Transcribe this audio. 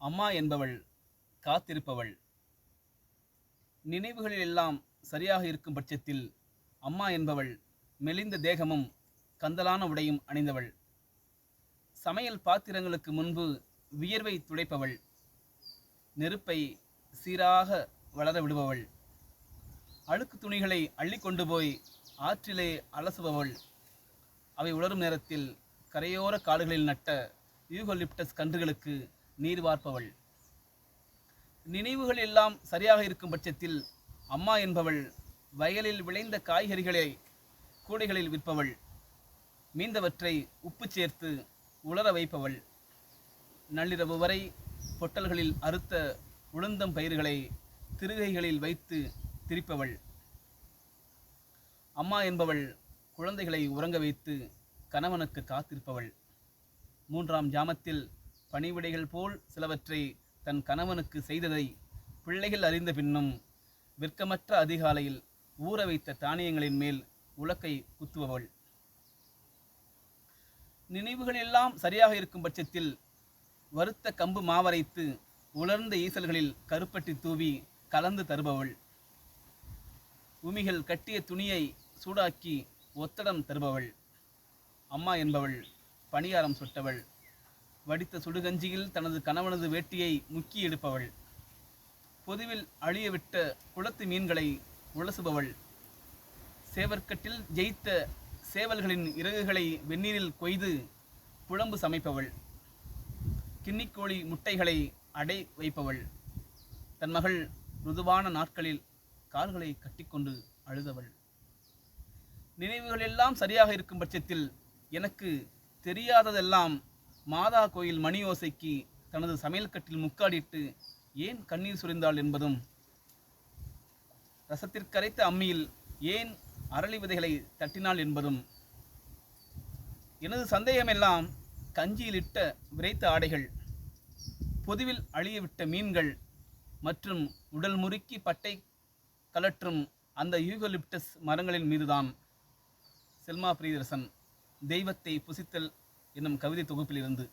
அம்மா என்பவள் காத்திருப்பவள். நினைவுகளில் எல்லாம் சரியாக இருக்கும் பட்சத்தில் அம்மா என்பவள் மெலிந்த தேகமும் கந்தலான உடையும் அணிந்தவள். சமையல் பாத்திரங்களுக்கு முன்பு வியர்வை துடைப்பவள். நெருப்பை சீராக வளர விடுபவள். அழுக்கு துணிகளை அள்ளி கொண்டு போய் ஆற்றிலே அலசுபவள். அவை உலரும் நேரத்தில் கரையோர காடுகளில் நட்ட யூகோலிப்டஸ் கன்றுகளுக்கு நீர் வார்ப்பவள். நினைவுகள் எல்லாம் சரியாக இருக்கும் பட்சத்தில் அம்மா என்பவள் வயலில் விளைந்த காய்கறிகளை கூடைகளில் விற்பவள். மீந்தவற்றை உப்பு சேர்த்து உலர வைப்பவள். நள்ளிரவு வரை பொட்டல்களில் அறுத்த உளுந்தம் பயிர்களை திருகைகளில் வைத்து திரிப்பவள். அம்மா என்பவள் குழந்தைகளை உறங்க வைத்து கணவனுக்கு காத்திருப்பவள். மூன்றாம் ஜாமத்தில் பணிவிடைகள் போல் சிலவற்றை தன் கணவனுக்கு செய்ததை பிள்ளைகள் அறிந்த பின்னும் வெட்கமற்ற அதிகாலையில் ஊற வைத்த தானியங்களின் மேல் உலக்கை குத்துபவள். நினைவுகள் எல்லாம் சரியாக இருக்கும் பட்சத்தில் வறுத்த கம்பு மாவரைத்து உலர்ந்த ஈசல்களில் கருப்பட்டி தூவி கலந்து தருபவள். உமிகள் கட்டிய துணியை சூடாக்கி ஒத்தடம் தருபவள். அம்மா என்பவள் பணியாரம் சுட்டவள். வடித்த சுடுகஞ்சியில் தனது கணவனது வேட்டியை முக்கி எடுப்பவள். பொதுவில் அழியவிட்ட குளத்து மீன்களை உலசுபவள். சேவற்கட்டில் ஜெயித்த சேவல்களின் இறகுகளை வெந்நீரில் கொய்து புழம்பு சமைப்பவள். கிண்ணிக்கோழி முட்டைகளை அடை வைப்பவள். தன் மகள் ருதுவான நாட்களில் கால்களை கட்டிக்கொண்டு அழுதவள். நினைவுகள் எல்லாம் சரியாக இருக்கும் பட்சத்தில் எனக்கு தெரியாததெல்லாம் மாதா கோயில் மணி ஓசைக்கு தனது சமையல் கட்டில் முக்காடிட்டு ஏன் கண்ணீர் சுரிந்தாள் என்பதும் ரசத்திற்கரைத்த அம்மியில் ஏன் அரளி விதைகளை தட்டினாள் என்பதும் எனது சந்தேகமெல்லாம் கஞ்சியிலிட்ட விரைத்த ஆடைகள் பொதுவில் அழியவிட்ட மீன்கள் மற்றும் உடல் முறுக்கி பட்டை கலற்றும் அந்த யூகலிப்டஸ் மரங்களின் மீதுதான். செல்மா பிரியதர்சன் தெய்வத்தை புசித்தல் என்னும் கவிதை தொகுப்பிலிருந்து